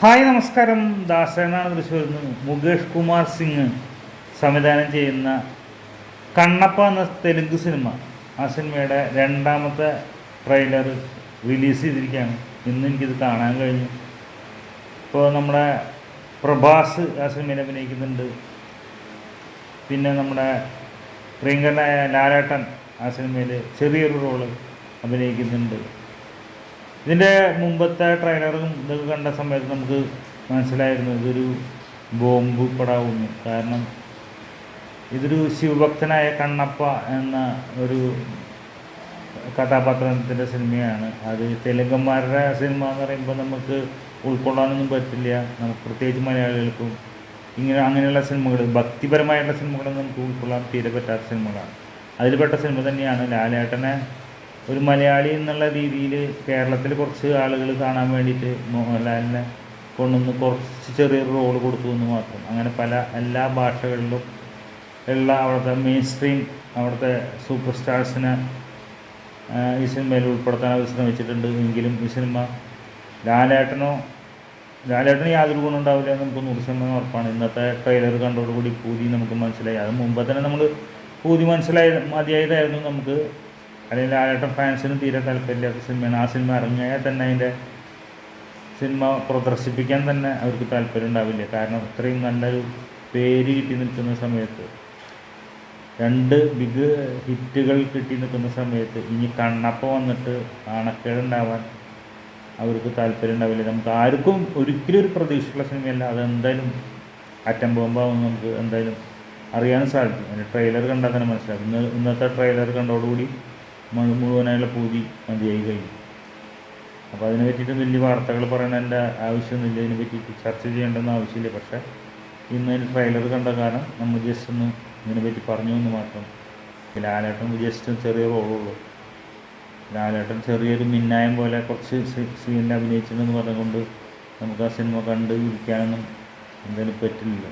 Hi നമസ്കാരം. ദാസനാണ് തൃശ്ശൂർ നിന്ന് മുകേഷ് കുമാർ സിംഗ് സംവിധാനം ചെയ്യുന്ന കണ്ണപ്പ എന്ന തെലുങ്ക് സിനിമ. ആ സിനിമയുടെ രണ്ടാമത്തെ ട്രെയിലർ റിലീസ് ചെയ്തിരിക്കുകയാണ്. ഇന്ന് എനിക്കിത് കാണാൻ കഴിഞ്ഞു. ഇപ്പോൾ നമ്മുടെ പ്രഭാസ് ആ സിനിമയിൽ അഭിനയിക്കുന്നുണ്ട്. പിന്നെ നമ്മുടെ പ്രിയങ്കരനായ ലാലേട്ടൻ ആ സിനിമയിൽ ചെറിയൊരു റോൾ അഭിനയിക്കുന്നുണ്ട്. ഇതിന്റെ മുമ്പത്തെ ട്രെയിലറും ഇതൊക്കെ കണ്ട സമയത്ത് നമുക്ക് മനസ്സിലായിരുന്നു ഇതൊരു ബോംബ് പടാവുന്നു. കാരണം ഇതൊരു ശിവഭക്തനായ കണ്ണപ്പ എന്ന ഒരു കഥാപാത്രത്തിന്റെ സിനിമയാണ്. അത് തെലുങ്കന്മാരുടെ സിനിമ എന്ന് പറയുമ്പോൾ നമുക്ക് ഉൾക്കൊള്ളാനൊന്നും പറ്റില്ല. നമുക്ക് പ്രത്യേകിച്ച് മലയാളികൾക്കും ഇങ്ങനെ അങ്ങനെയുള്ള സിനിമകൾ ഭക്തിപരമായിട്ടുള്ള സിനിമകളൊന്നും നമുക്ക് ഉൾക്കൊള്ളാൻ തീരെ പറ്റാത്ത സിനിമകളാണ്. അതിൽപ്പെട്ട സിനിമ തന്നെയാണ് ലാലേട്ടനെ ഒരു മലയാളി എന്നുള്ള രീതിയിൽ കേരളത്തിൽ കുറച്ച് ആളുകൾ കാണാൻ വേണ്ടിയിട്ട് മോഹൻലാലിനെ കൊണ്ടുവന്ന് കുറച്ച് ചെറിയൊരു റോൾ കൊടുത്തു എന്ന് മാത്രം. അങ്ങനെ പല എല്ലാ ഭാഷകളിലും ഉള്ള അവിടുത്തെ മെയിൻ സ്ട്രീം അവിടുത്തെ സൂപ്പർ സ്റ്റാർസിനെ ഈ സിനിമയിൽ ഉൾപ്പെടുത്താൻ അവർ ശ്രമിച്ചിട്ടുണ്ട്. എങ്കിലും ഈ സിനിമ ലാലേട്ടനോ ലാലേട്ടന് യാതൊരു ഗുണം ഉണ്ടാവില്ല എന്ന് നമുക്ക് നൂറ് ശതമാനം ഉറപ്പാണ്. ഇന്നത്തെ ട്രെയിലർ കണ്ടോടുകൂടി പൂതി നമുക്ക് മനസ്സിലായി. അത് മുമ്പ് തന്നെ നമ്മൾ പൂതി മനസ്സിലായി മതിയായതായിരുന്നു നമുക്ക്. അല്ലെങ്കിൽ ലാലേട്ടൻ ഫാൻസിനും തീരെ താല്പര്യമില്ലാത്ത സിനിമയാണ് ആ സിനിമ ഇറങ്ങിയാൽ തന്നെ അതിന്റെ സിനിമ പ്രദർശിപ്പിക്കാൻ തന്നെ അവർക്ക് താല്പര്യം ഉണ്ടാവില്ല. കാരണം ഇത്രയും നല്ലൊരു പേര് കിട്ടി നിൽക്കുന്ന സമയത്ത് രണ്ട് ബിഗ് ഹിറ്റുകൾ കിട്ടി നിൽക്കുന്ന സമയത്ത് ഇനി കണ്ണപ്പ വന്നിട്ട് അണക്കേടുണ്ടാവാൻ അവർക്ക് താല്പര്യം ഉണ്ടാവില്ല. നമുക്ക് ആർക്കും ഒരിക്കലും ഒരു പ്രതീക്ഷയുള്ള സിനിമയല്ല അതെന്തായാലും അറ്റം ബോംബാവും നമുക്ക് എന്തായാലും അറിയാനും സാധിക്കും. അതിന്റെ ട്രെയിലർ കണ്ടാൽ തന്നെ മനസ്സിലാകും ഇന്ന് ഇന്നത്തെ ട്രെയിലർ കണ്ടോടുകൂടി മുഴുവനായുള്ള പൂതി മതിയായി കഴിഞ്ഞു. അപ്പോൾ അതിനെ പറ്റിയിട്ട് വലിയ വാർത്തകൾ പറയണതിന്റെ ആവശ്യമൊന്നുമില്ല. ഇതിനെ പറ്റിയിട്ട് ചർച്ച ചെയ്യേണ്ടെന്ന് ആവശ്യമില്ല. പക്ഷേ ഇന്ന് അതിന് ട്രെയിലർ കണ്ട കാരണം നമ്മൾ ജസ്റ്റ് ഒന്ന് ഇതിനെപ്പറ്റി പറഞ്ഞു എന്ന് മാത്രം. ലാലേട്ടൻ ജസ്റ്റ് ചെറിയ റോളുള്ളൂ ലാലേട്ടൻ ചെറിയൊരു മിന്നായം പോലെ കുറച്ച് സീനിൽ അഭിനയിച്ചിട്ടുണ്ടെന്ന് പറഞ്ഞുകൊണ്ട് നമുക്ക് ആ സിനിമ കണ്ട് ഇരിക്കാനൊന്നും എന്തായാലും പറ്റില്ല